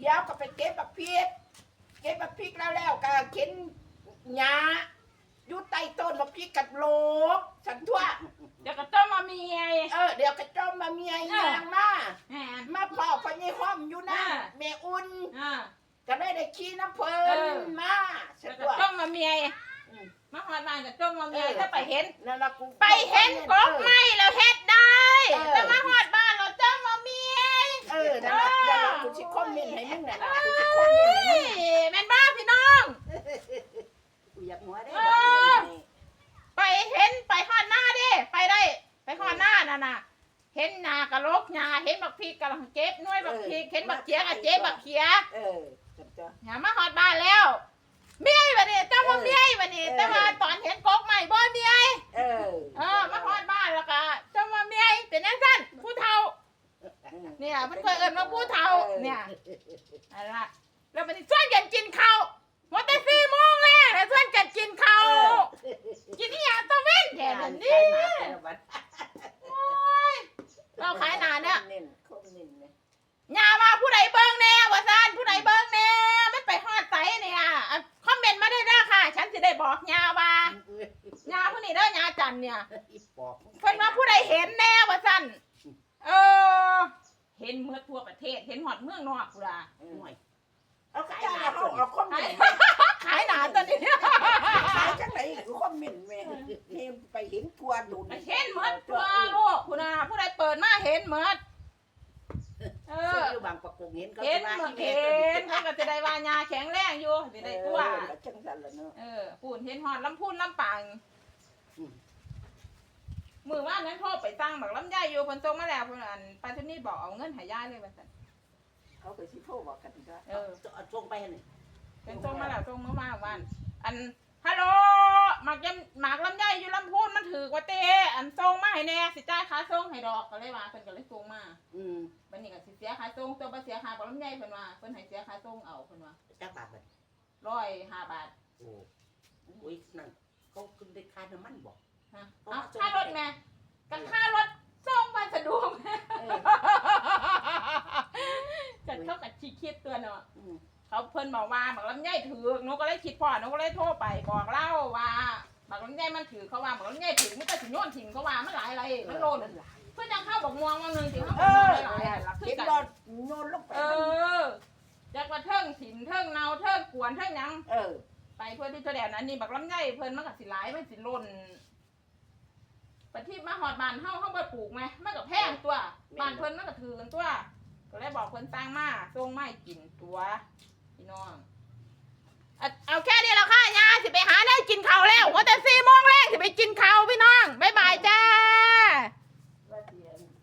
เดี๋ยวก็ไปเก็บบักพริก เก็บบักพริกแล้วแล้วก็เข็นหญ้าอยู่ใต้ต้นบักพริกกับโลกฉันทั่ว เดี๋ยวก็ต้มมาเมียเออเดี๋ยวก็จ้อมมาเมียอีนางมาแหม มาพ่อพญห้อมอยู่นะอ่า แม่อุ่นอ่า ก็ได้ได้ขี้น้ำเพลิเอนอ มาฉัเดี๋นยวก็ทั่ว ต้มมาเมียอืม มาหอดบ้านก็ต้มมาเมียถ้าไปเห็น นั่นละกูไปเห็นกกไม้เราเฮ็ดได้ เออ แต่มาหอดบ้านเราต้มมาเมีย เออนั่นละ นั่นละกูชิคอมเมนต์ให้มึงนั่นละกูชิคอมเมนต์ให้มึงแม่นบ้าพี่น้อง กูอยากหัวได้เอว่าอไปเห็นไปหอดหน้าดิไปได้ ไปหอดหน้าน่ะน่ะ เห็นหนากะโลกหญ้าเห็นบักพริกกะลังเก็บหน่วยบักพริกเห็นบักเขียกะเจ๊บักเขียเออจับจ้ะ อย่ามาหอดบ้านแล้วเมียบัดนี้เจ้าว่าเมียบัดนี้เออแต่ว่าตอนเห็นกกใหม่บ่เมียเออเออมาหอดบ้านแล้วก็เจ้าว่าเมียเป็นจังซั่นผู้เฒ่า เนี่ยมันเคยเอิ้นว่าผู้เฒ่า เนี่ยอะไรล่ะแล้วบัดนี้ชวนกันกินข้าวว่าแต่สี่โมงแล้วแล้วชวนกันกินข้าวกินอีหยังตะเว้นแค่นั้นนี่โอ้ยเราขายหนาเนี่ยเน้นคมเน้นเนี่ยอย่ามาผู้ใดเบิ่งแน่ว่าซั่นผู้ใดเบิ่งแน่มันไปฮอดไสเนี่ยอะคอมเมนต์มาได้เด้อค่ะ ฉันสิได้บอกยาว่ายาผู้นี้เด้อยาจันเนี่ย อีปอบเพิ่นว่าผู้ใดเห็นแน่ว่าซั่นเออ เห็นเมื่อทั่วประเทศ เห็นฮอดเมืองนอกพุ่นล่ะห่วยเอาขายหนาเขาเอาคอมเมนต์ขายหนาตัวนี้ขายจังไหนกูคอมเมนต์แม่เห็นไปเห็นทัวร์โดนเห็นหมดทั่วโลกพุ่นน่ะผู้ใดเปิดมาเห็นหมดเอเออออยู่บางประกงเห็นเขาเห็นว่าหมดอีเห็แม่นเขาก็จะได้ว่ายาแข็งแรงอยู่สิได้ตัวเออก็จังสันละเนาะเออพูนเห็นฮอดลำพูนลำปางอื มมือว่านั้นโทรไปตั้งบักลำไยอยู่เพิ่นส่งมาแล้วเพิ่นอันปาทุนี่บอกเอาเงินใหายายเลยว่าซั่นเขาไปสิโทรบอกกันก็เออเอาส่งไปนี่เพิ่นส่งมาแล้วส่งมาว่าวัน อันฮัลโหลหมากยำหมากลำไยอยู่ลำพูนมันถือกว่าเต้อันส่งมาให้แน่สิจ่ายค่าส่งให้ดอกก็เลยว่าเพิ่นก็เลยส่งมาอืมบัดนี้ก็สิเสียค่าส่งตัวบ่เสียค่าบักลำไยเพิ่นว่าเพิ่นให้เสียค่าส่งเอาเพิ่นว่าจักบาทเลย105บาทโอ้โอ้ยนั่นเขาขึ้นได้ค่าน้ำมันบอก ฮะเพราะเอาว่าส่งค่ารถแม่ก็ค่ารถส่งมาสะดวก เออ จัดเข้ากับชีคิดตัวเนาะอืมเขาเพิ่นบอกว่าบักลำไยถือหนูก็เลยคิดพอหนูก็เลยโทรไปบอกเล่าว่าบักลำไยมันถือเขาว่าบักลำไยถือมันก็สิโยนทิ้งเขาว่ามันหลายอะไรมันโลนเพื่อจังเข้าบอกม่วงว่าเงินถึงเขาเอบอกอหลายหลายหลักคืเห็อนกันบอลโยนลงไปเออจากว่าเทิงถิ่นเทิงเนาเทิงกวนเทิงหยัง เออไปเพื่อที่จะแดนอันนี้บักลำไยเพิ่นมันก็สิหลายมันสิโลนปฏิมาหอดบ้านเฮาเฮาบ่ปลูกไหมมันก็แพงตัวบ้านเพิ่นมันก็ถือกันตัว ก็เลยบอกคนสร้างมาส่งไม่กินตัวพี่น้อง เอาแค่นี้แล้วค่ะยาสิไปหาได้กินเขา